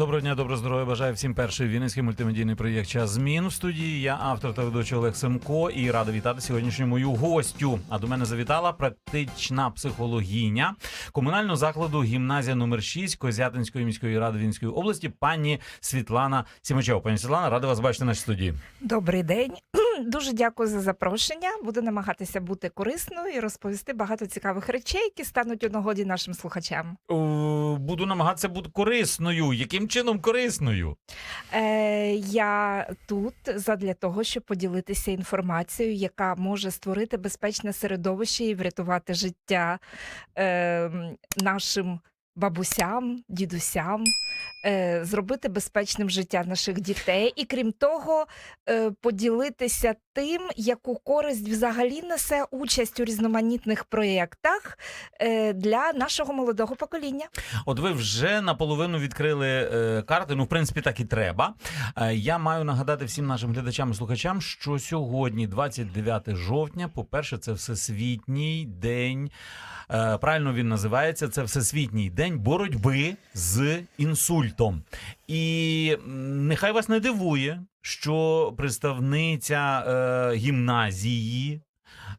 Доброго дня, доброго здоров'я. Бажаю всім перший вінницький мультимедійний проєкт Час змін в студії. Я автор та ведучий Олег Семко і рада вітати сьогоднішню мою гостю. А до мене завітала практична психологіня комунального закладу гімназія номер 6 Козятинської міської ради Вінської області, пані Світлана Сімачева. Пані Світлана, рада вас бачити в нашій студії. Добрий день. Дуже дякую за запрошення. Буду намагатися бути корисною і розповісти багато цікавих речей, які стануть у нагоді нашим слухачам. О, Буду намагатися бути корисною. Яким чином корисною? Е, я тут задля того, щоб поділитися інформацією, яка може створити безпечне середовище і врятувати життя е, нашим бабусям, дідусям. е, Зробити безпечним життя наших дітей, і крім того, е, поділитися тим, яку користь взагалі несе участь у різноманітних проєктах е, для нашого молодого покоління. От ви вже наполовину відкрили карти. Ну, в принципі, так і треба. Я маю нагадати всім нашим глядачам і слухачам, що сьогодні, 29 жовтня, по-перше, це всесвітній день. Правильно він називається це Всесвітній день боротьби з інсультом. І нехай вас не дивує, що представниця е, гімназії.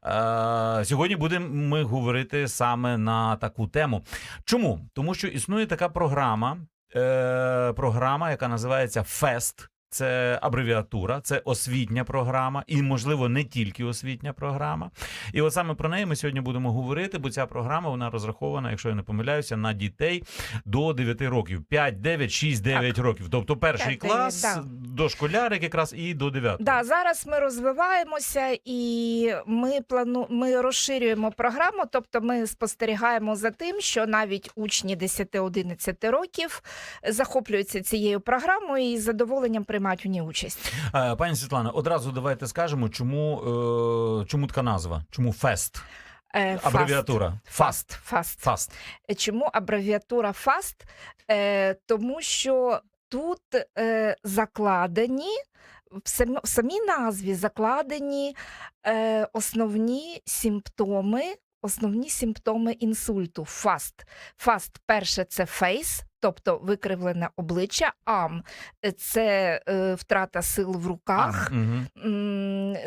Е, сьогодні будемо ми говорити саме на таку тему. Чому? Тому що існує така програма, е, програма, яка називається ФЕСТ. Це абревіатура, це освітня програма, і, можливо, не тільки освітня програма. І от саме про неї ми сьогодні будемо говорити, бо ця програма вона розрахована, якщо я не помиляюся, на дітей до 9 років. 5, 9, 6, 9 років. Тобто перший 5-9, клас, да. дошколярик якраз і до 9. Да, зараз ми розвиваємося і ми плану... ми розширюємо програму. Тобто, ми спостерігаємо за тим, що навіть учні 10-11 років захоплюються цією програмою і з задоволенням приймають у ній участь. Е, Пані Світлана, одразу давайте скажемо, чому, е, чому така назва? Чому ФЕСТ? Е, Абревіатура. Фаст. Фаст. ФАСТ. Чому абревіатура ФАСТ? Тому що тут закладені в самі, в самій назві закладені е, основні симптоми. Основні симптоми інсульту. Фаст. Фаст, перше, це фейс, тобто викривлене обличчя. Ам це е, втрата сил в руках.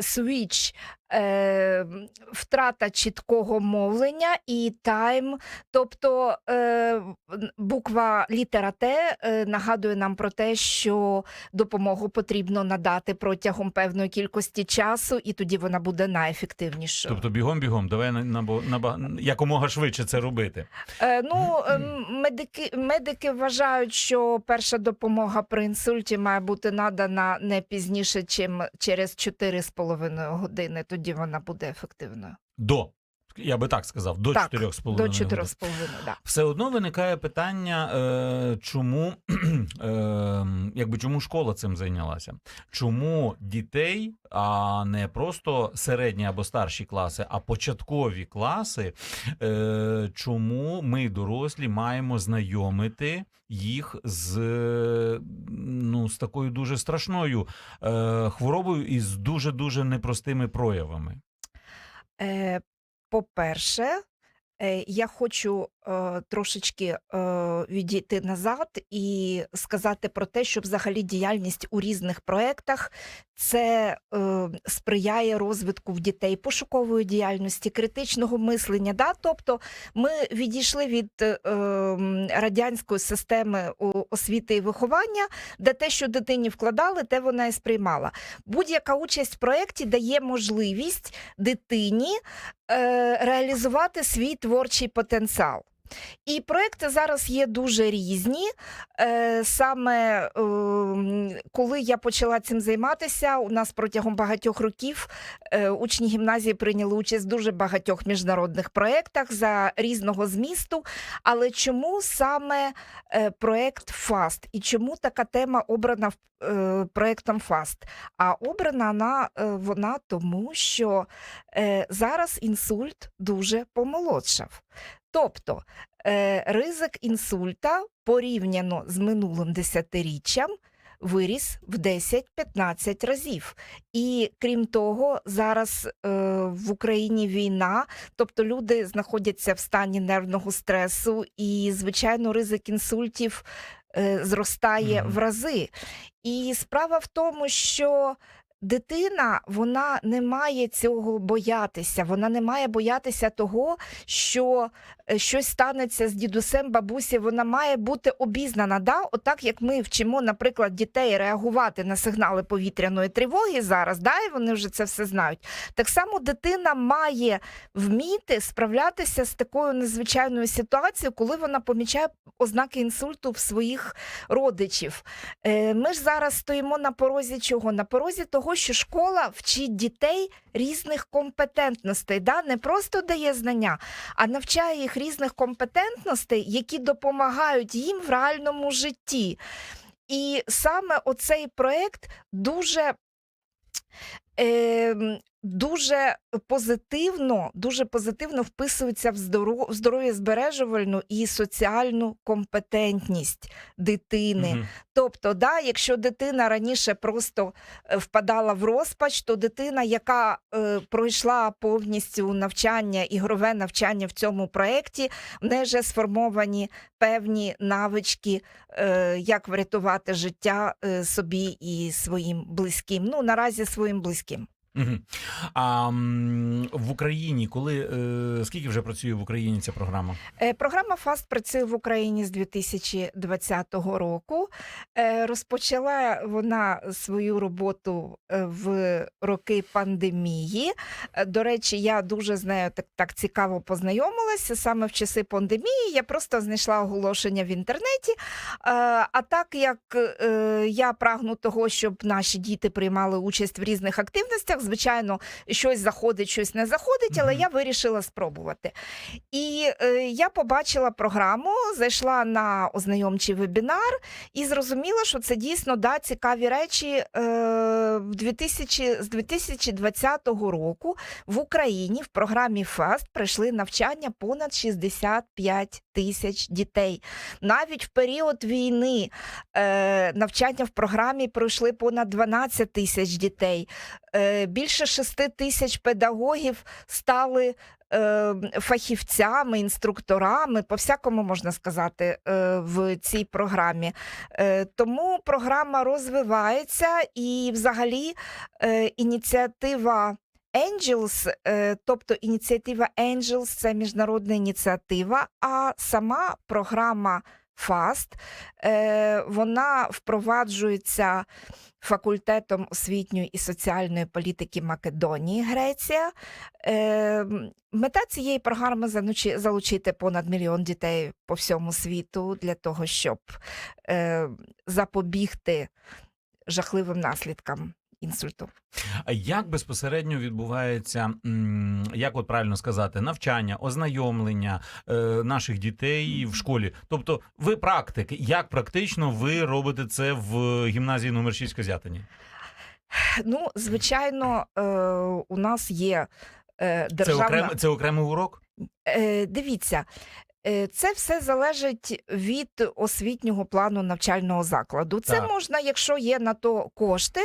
Свіч е, втрата чіткого мовлення і тайм. Тобто е, буква літера Т е, нагадує нам про те, що допомогу потрібно надати протягом певної кількості часу, і тоді вона буде найефективнішою. Тобто бігом-бігом, давай на, на, на, якомога швидше це робити. Е, ну, ем, медики, медики вважають, що перша допомога при інсульті має бути надана не пізніше, чим через 4,5 години. Тоді вона буде ефективною. До. Я би так сказав, до Так, 4,5 До годин. 4,5, да. Все одно виникає питання, е, чому, е, якби чому школа цим зайнялася? Чому дітей, а не просто середні або старші класи, а початкові класи, е, чому ми, дорослі, маємо знайомити їх з, ну, з такою дуже страшною е, хворобою і з дуже дуже непростими проявами? Е, по-перше, е, я хочу е, трошечки е, відійти назад і сказати про те, що взагалі діяльність у різних проєктах це е, сприяє розвитку в дітей пошукової діяльності, критичного мислення. Да? Тобто ми відійшли від е, радянської системи освіти і виховання, де те, що дитині вкладали, те вона і сприймала. Будь-яка участь в проєкті дає можливість дитині е, реалізувати свій творчий потенціал. І проекти зараз є дуже різні. Е, Саме е, коли я почала цим займатися, у нас протягом багатьох років е, учні гімназії прийняли участь в дуже багатьох міжнародних проєктах за різного змісту. Але чому саме проект ФАСТ і чому така тема обрана проектом ФАСТ? А обрана вона, вона тому, що зараз інсульт дуже помолодшав. Тобто е, ризик інсульта порівняно з минулим десятиріччям виріс в 10-15 разів. І крім того, зараз е, в Україні війна, тобто люди знаходяться в стані нервного стресу, і, звичайно, ризик інсультів е, зростає Мгм. в рази. І справа в тому, що дитина вона не має цього боятися. Вона не має боятися того, що щось станеться з дідусем, бабусі. Вона має бути обізнана. Да? Отак як ми вчимо, наприклад, дітей реагувати на сигнали повітряної тривоги зараз, да? і вони вже це все знають. Так само дитина має вміти справлятися з такою незвичайною ситуацією, коли вона помічає ознаки інсульту в своїх родичів. Е, Ми ж зараз стоїмо на порозі чого? На порозі того, що школа вчить дітей різних компетентностей, да? не просто дає знання, а навчає їх різних компетентностей, які допомагають їм в реальному житті. І саме оцей проект дуже. Е, Дуже позитивно, дуже позитивно вписується в здоро- в здоров'язбережувальну і соціальну компетентність дитини. Мгм. Тобто, да, якщо дитина раніше просто е, впадала в розпач, то дитина, яка е, пройшла повністю навчання, ігрове навчання в цьому проєкті, в неї вже сформовані певні навички, е, як врятувати життя е, собі і своїм близьким. Ну, наразі своїм близьким. А в Україні, коли е, скільки вже працює в Україні ця програма? Е, Програма ФАСТ працює в Україні з 2020 року. Е, Розпочала вона свою роботу в роки пандемії. До речі, я дуже з нею так, так цікаво познайомилася. Саме в часи пандемії я просто знайшла оголошення в інтернеті. А так як я прагну того, щоб наші діти приймали участь в різних активностях, звичайно, щось заходить, щось не заходить, але Мгм. я вирішила спробувати. І е, я побачила програму, зайшла на ознайомчий вебінар і зрозуміла, що це дійсно да, цікаві речі. Е, в 2000, з 2020 року в Україні в програмі ФАСТ прийшли навчання понад 65 тисяч дітей. Навіть в період війни е, навчання в програмі пройшли понад 12 тисяч дітей. Е, більше 6 тисяч педагогів стали е, фахівцями, інструкторами, по-всякому можна сказати, е, в цій програмі. Е, Тому програма розвивається і, взагалі, ініціатива. Angels, тобто ініціатива Angels – це міжнародна ініціатива, а сама програма FAST, е, вона впроваджується факультетом освітньої і соціальної політики Македонії, Греція. Е, Мета цієї програми залучити понад мільйон дітей по всьому світу для того, щоб е, запобігти жахливим наслідкам інсульту. А як безпосередньо відбувається, як от правильно сказати, навчання, ознайомлення е, наших дітей в школі? Тобто, ви практик, як практично ви робите це в гімназії номер 6 Козятині? Ну, звичайно, е, у нас є е, Це, державна... окрем, це окремий урок? Дивіться, це все залежить від освітнього плану навчального закладу. Це Так. можна, якщо є на то кошти,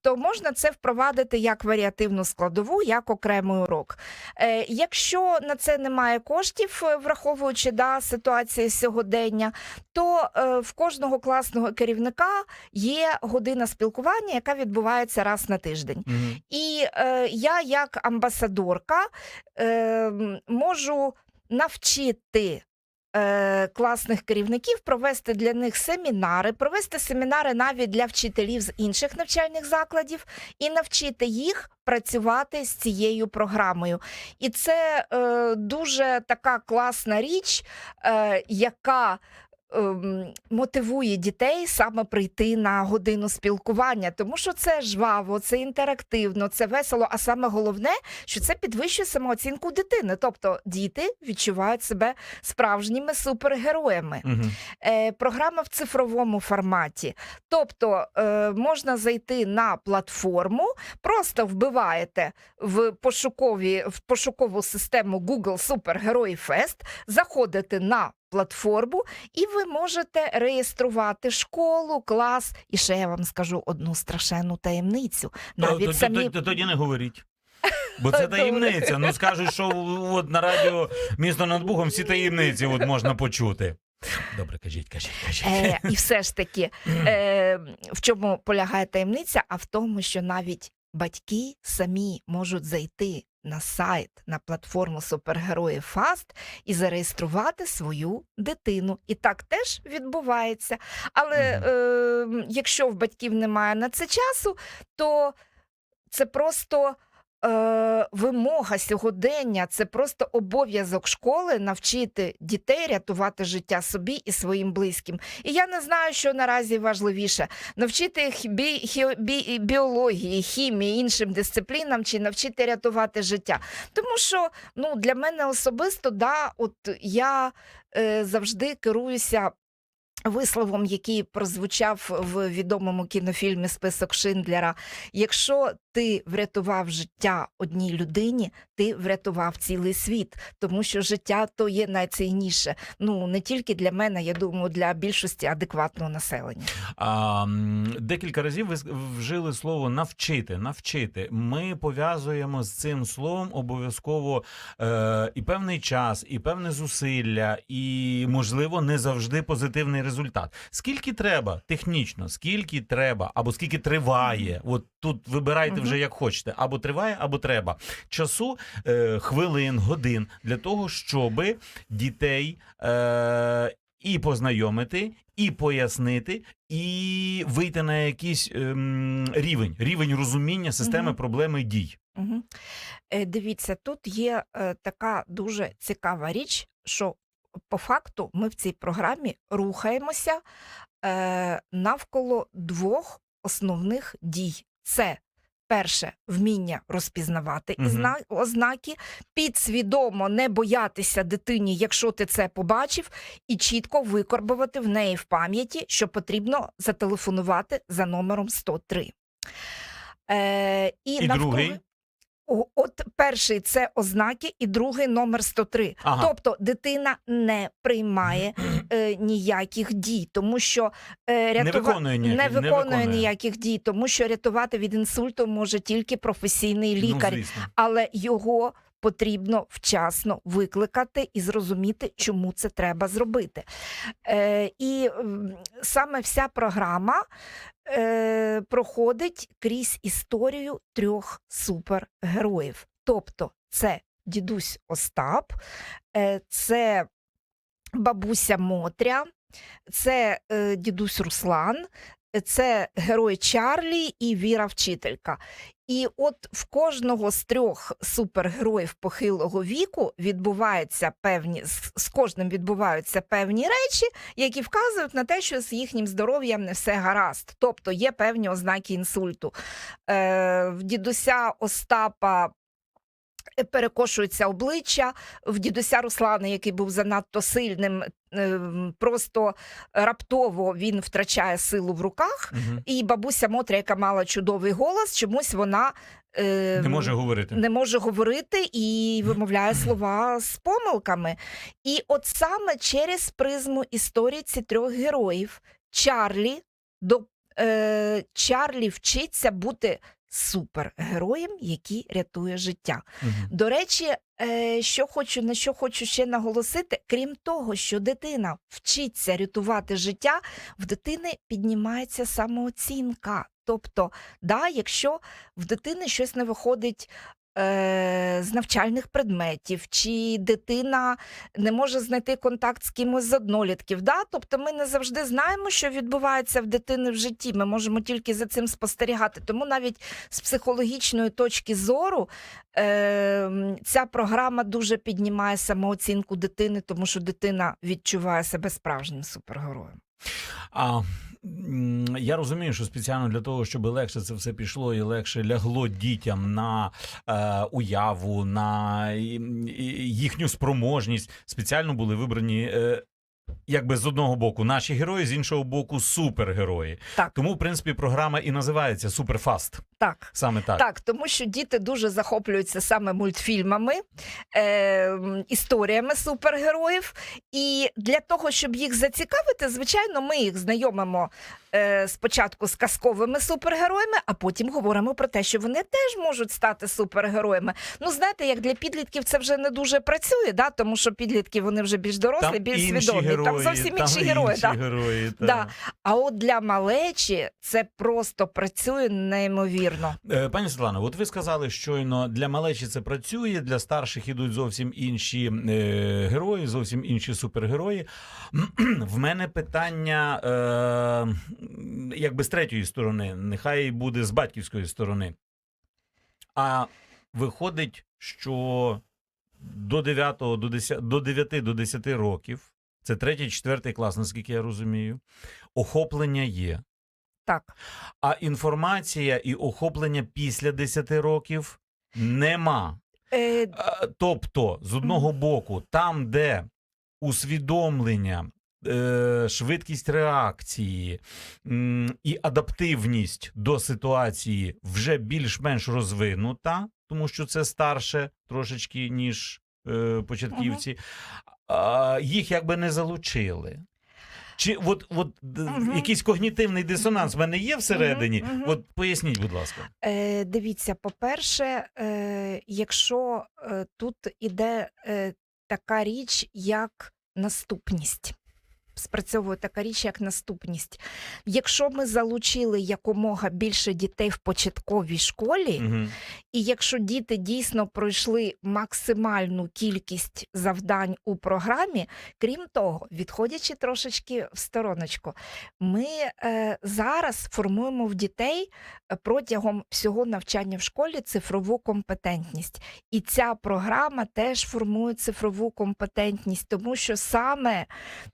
то можна це впровадити як варіативну складову, як окремий урок. Е, Якщо на це немає коштів, е, враховуючи да, ситуацію сьогодення, то е, в кожного класного керівника є година спілкування, яка відбувається раз на тиждень. Мгм. І е, я, як амбасадорка, е, можу навчити. е, Класних керівників провести для них семінари, провести семінари навіть для вчителів з інших навчальних закладів і навчити їх працювати з цією програмою. І це е, дуже така класна річ, е, яка мотивує дітей саме прийти на годину спілкування, тому що це жваво, це інтерактивно, це весело. А саме головне, що це підвищує самооцінку дитини. Тобто діти відчувають себе справжніми супергероями. Е, програма в цифровому форматі. Тобто е, можна зайти на платформу, просто вбиваєте в пошукові в пошукову систему Google Супергерої Фест, заходите на платформу, і ви можете реєструвати школу, клас. І ще я вам скажу одну страшенну таємницю. Навіть самі то- то- Тоді не говоріть. Бо це таємниця. Ну скажуть, що от на радіо місто над Богом всі таємниці от можна почути. Добре, кажіть, кажіть, кажіть. Е, і все ж таки, е, в чому полягає таємниця? А в тому, що навіть батьки самі можуть зайти на сайт, на платформу супергероїв Фаст і зареєструвати свою дитину. І так теж відбувається. Але е, якщо в батьків немає на це часу, то це просто. Е, вимога сьогодення це просто обов'язок школи навчити дітей рятувати життя собі і своїм близьким. І я не знаю, що наразі важливіше навчити їх бі, хі- бі, біології, хімії, іншим дисциплінам чи навчити рятувати життя. Тому що ну, для мене особисто, да, от я е, завжди керуюся. Висловом, який прозвучав в відомому кінофільмі Список Шиндлера. Якщо ти врятував життя одній людині, ти врятував цілий світ, тому що життя то є найцінніше. Ну не тільки для мене, я думаю, для більшості адекватного населення. А, декілька разів ви вжили слово навчити. Навчити. Ми пов'язуємо з цим словом обов'язково е, і певний час, і певне зусилля, і можливо не завжди позитивний результат. Скільки треба технічно, скільки треба, або скільки триває? От тут вибирайте. Вже як хочете, або триває, або треба. Часу е, хвилин, годин для того, щоб дітей. Е, і познайомити, і пояснити, і вийти на якийсь ем, рівень, рівень розуміння системи Мгм. проблеми дій. Угу. Е, дивіться, тут є е, така дуже цікава річ, що по факту ми в цій програмі рухаємося е, навколо двох основних дій: це перше вміння розпізнавати угу. ізна- ознаки, підсвідомо не боятися дитині, якщо ти це побачив, і чітко викорбувати в неї в пам'яті, що потрібно зателефонувати за номером 103. Е, і, І навкруги- другий? От перший це ознаки, і другий номер 103. Ага. Тобто дитина не приймає е, ніяких дій, тому що е, рятува... Не виконує ніяких- не не виконує виконує. ніяких дій, тому що рятувати від інсульту може тільки професійний лікар, Ну, але його потрібно вчасно викликати і зрозуміти, чому це треба зробити. Е, і саме вся програма е, проходить крізь історію трьох супергероїв. Тобто, це дідусь Остап, е, це бабуся Мотря, це е, дідусь Руслан, е, це герой Чарлі і Віра Вчителька. І от в кожного з трьох супергероїв похилого віку відбуваються певні з, кожним відбуваються певні речі, які вказують на те, що з їхнім здоров'ям не все гаразд. Тобто є певні ознаки інсульту. Е, в дідуся Остапа. е, Перекошується обличчя в дідуся Руслана, який був занадто сильним, просто раптово він втрачає силу в руках. Мгм. І бабуся Мотря, яка мала чудовий голос, чомусь вона е, Не може говорити. не може говорити і вимовляє слова з помилками. І от саме через призму історії цих трьох героїв Чарлі до е, Чарлі вчиться бути супергероєм, який рятує життя. Угу. До речі, е, що хочу на що хочу ще наголосити, крім того, що дитина вчиться рятувати життя, в дитини піднімається самооцінка. Тобто, да, якщо в дитини щось не виходить. Е, З навчальних предметів, чи дитина не може знайти контакт з кимось з однолітків. Да? Тобто ми не завжди знаємо, що відбувається в дитини в житті. Ми можемо тільки за цим спостерігати. Тому навіть з психологічної точки зору е, ця програма дуже піднімає самооцінку дитини, тому що дитина відчуває себе справжнім супергероєм. А я розумію, що спеціально для того, щоб легше це все пішло і легше лягло дітям на е, уяву, на їхню спроможність, спеціально були вибрані. Е, Якби з одного боку наші герої, з іншого боку, супергерої. Так. Тому, в принципі, програма і називається Суперфаст. Так. Саме так. Так, тому що діти дуже захоплюються саме мультфільмами, е, історіями супергероїв. І для того, щоб їх зацікавити, звичайно, ми їх знайомимо спочатку з казковими супергероями, а потім говоримо про те, що вони теж можуть стати супергероями. Ну, знаєте, як для підлітків це вже не дуже працює, да? тому що підлітки вони вже більш дорослі, більш інші свідомі. герої, там зовсім інші герої. Інші да. герої та. Да. А от для малечі це просто працює неймовірно. Е, Пані Світлано, от ви сказали щойно для малечі це працює, для старших ідуть зовсім інші е, герої, зовсім інші супергерої. В мене питання, е, якби з третьої сторони, нехай буде з батьківської сторони. А виходить, що до 9, до 10, до 9 до 10 років, це третій, четвертий клас, наскільки я розумію, охоплення є. Так. А інформація і охоплення після 10 років нема. Е, Тобто, з одного боку, там, де усвідомлення, швидкість реакції і адаптивність до ситуації вже більш-менш розвинута, тому що це старше трошечки, ніж е, початківці, їх якби не залучили. Чи от, от Мгм. якийсь когнітивний дисонанс в мене є всередині? Мгм, мгм. От поясніть, будь ласка. Е, дивіться, по-перше, е, якщо е, тут іде е, така річ, як наступність. Спрацьовує така річ, як наступність. Якщо ми залучили якомога більше дітей в початковій школі, Угу. і якщо діти дійсно пройшли максимальну кількість завдань у програмі, крім того, відходячи трошечки в стороночку, ми е, зараз формуємо в дітей е, протягом всього навчання в школі цифрову компетентність. І ця програма теж формує цифрову компетентність, тому що саме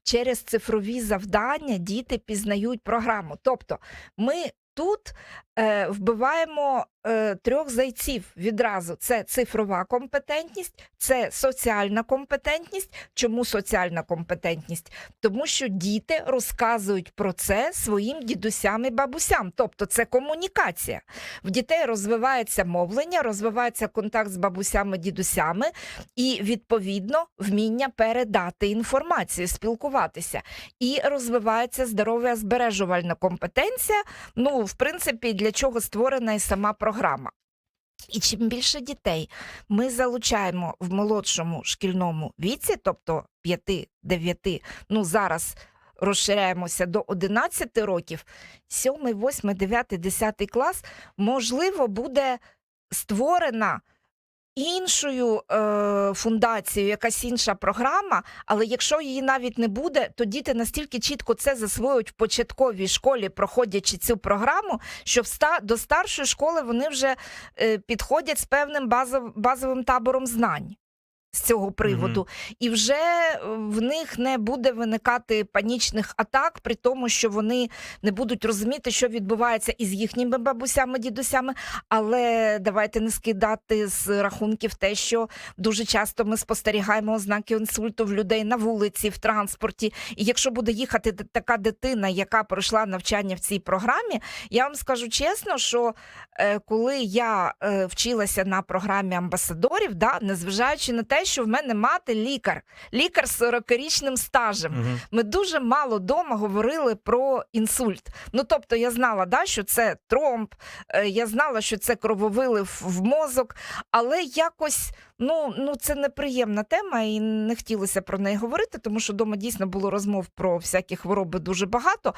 через цифрові завдання діти пізнають програму. Тобто ми тут вбиваємо е, трьох зайців відразу: це цифрова компетентність, це соціальна компетентність. Чому соціальна компетентність? Тому що діти розказують про це своїм дідусям і бабусям, тобто це комунікація. В дітей розвивається мовлення, розвивається контакт з бабусями, дідусями, і відповідно вміння передати інформацію, спілкуватися. І розвивається здорова збережувальна компетенція. Ну, в принципі, для чого створена і сама програма. І чим більше дітей ми залучаємо в молодшому шкільному віці, тобто 5-9, ну зараз розширяємося до 11 років, 7, 8, 9, 10 клас, можливо, буде створена іншою е, фундацією, якась інша програма, але якщо її навіть не буде, то діти настільки чітко це засвоюють в початковій школі, проходячи цю програму, що в ста, до старшої школи вони вже е, підходять з певним базов, базовим табором знань. З цього приводу, і вже е, в них не буде виникати панічних атак, при тому, що вони не будуть розуміти, що відбувається із їхніми бабусями, дідусями. Але давайте не скидати з рахунків те, що дуже часто ми спостерігаємо ознаки інсульту в людей на вулиці, в транспорті. І якщо буде їхати така дитина, яка пройшла навчання в цій програмі, я вам скажу чесно, що е, коли я е, вчилася на програмі амбасадорів, да, незважаючи на те, що в мене мати лікар, лікар з 40-річним стажем. Угу. Ми дуже мало дома говорили про інсульт. Ну тобто я знала, да, що це тромб, е, я знала, що це крововилив в мозок, але якось ну, ну це неприємна тема, і не хотілося про неї говорити, тому що вдома дійсно було розмов про всякі хвороби дуже багато.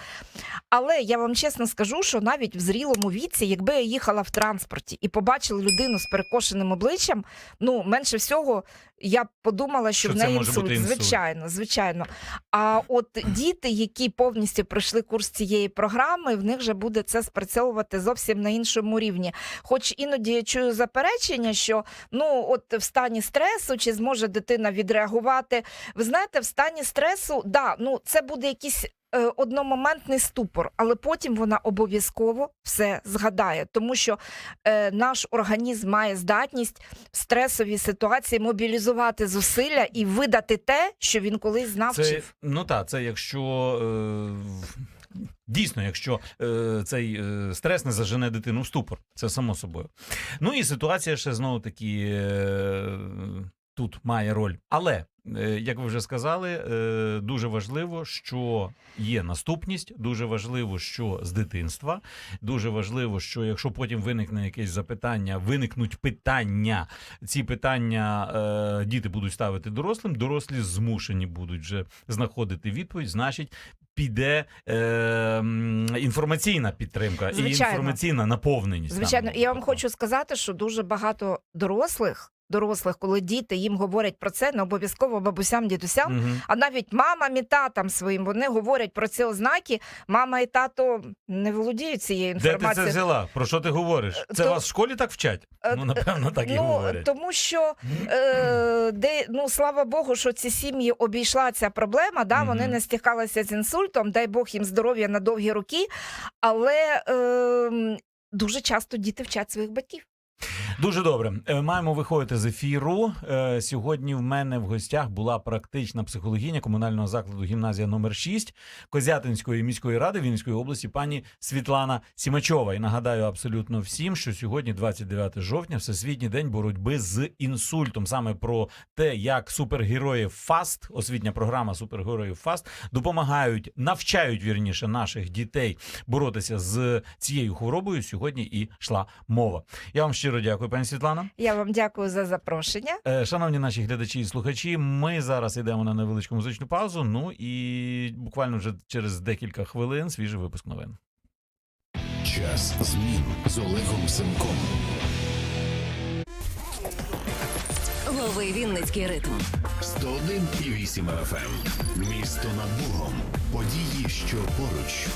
Але я вам чесно скажу, що навіть в зрілому віці, якби я їхала в транспорті і побачила людину з перекошеним обличчям, ну менше всього я б подумала, що, Що в неї інсульт. бути інсульт. Звичайно, звичайно. А от діти, які повністю пройшли курс цієї програми, в них вже буде це спрацьовувати зовсім на іншому рівні. Хоч іноді я чую заперечення, що ну от в стані стресу чи зможе дитина відреагувати. Ви знаєте, в стані стресу, да, ну це буде якийсь. е, Одномоментний ступор, але потім вона обов'язково все згадає, тому що е, наш організм має здатність в стресовій ситуації мобілізувати зусилля і видати те, що він колись знав. Це, ну так, це якщо е, Дійсно, якщо е, цей е, стрес не зажене дитину в ступор, це само собою. Ну і ситуація ще знову таки е, тут має роль. Але, е, як ви вже сказали, е, дуже важливо, що є наступність, дуже важливо, що з дитинства, дуже важливо, що якщо потім виникне якесь запитання, виникнуть питання, ці питання е, діти будуть ставити дорослим, дорослі змушені будуть вже знаходити відповідь, значить. Піде е, інформаційна підтримка і інформаційна наповненість. Звичайно, саме я вам хочу сказати, що дуже багато дорослих, дорослих, коли діти їм говорять про це, не обов'язково бабусям, дідусям, Мгм. а навіть мамам і татам своїм вони говорять про ці ознаки. Мама і тато не володіють цією Де ти це взяла? Про що ти говориш? Це То- вас в школі так вчать? Е, Ну, напевно, так і ну, говорять. тому що е, де, ну, слава Богу, що ці сім'ї обійшла ця проблема. Да, Вони не стикалися з інсультом, дай Бог їм здоров'я на довгі роки. Але е, дуже часто діти вчать своїх батьків. Дуже добре. Е, Маємо виходити з ефіру. Е, Сьогодні в мене в гостях була практична психологиня комунального закладу гімназія номер 6 Козятинської міської ради Вінницької області, пані Світлана Сімачова. І нагадаю абсолютно всім, що сьогодні, 29 жовтня, всесвітній день боротьби з інсультом. Саме про те, як супергерої ФАСТ, освітня програма супергероїв ФАСТ, допомагають, навчають вірніше наших дітей боротися з цією хворобою. Сьогодні і йшла мова. Я вам щиро дякую, пані Світлана. Я вам дякую за запрошення. Е, Шановні наші глядачі і слухачі, ми зараз йдемо на невеличку музичну паузу. Ну і буквально вже через декілька хвилин свіжий випуск новин. Час змін з Олегом Семком. Лови Вінницький ритм. 101,8 FM. Місто над Богом. Події, що поруч.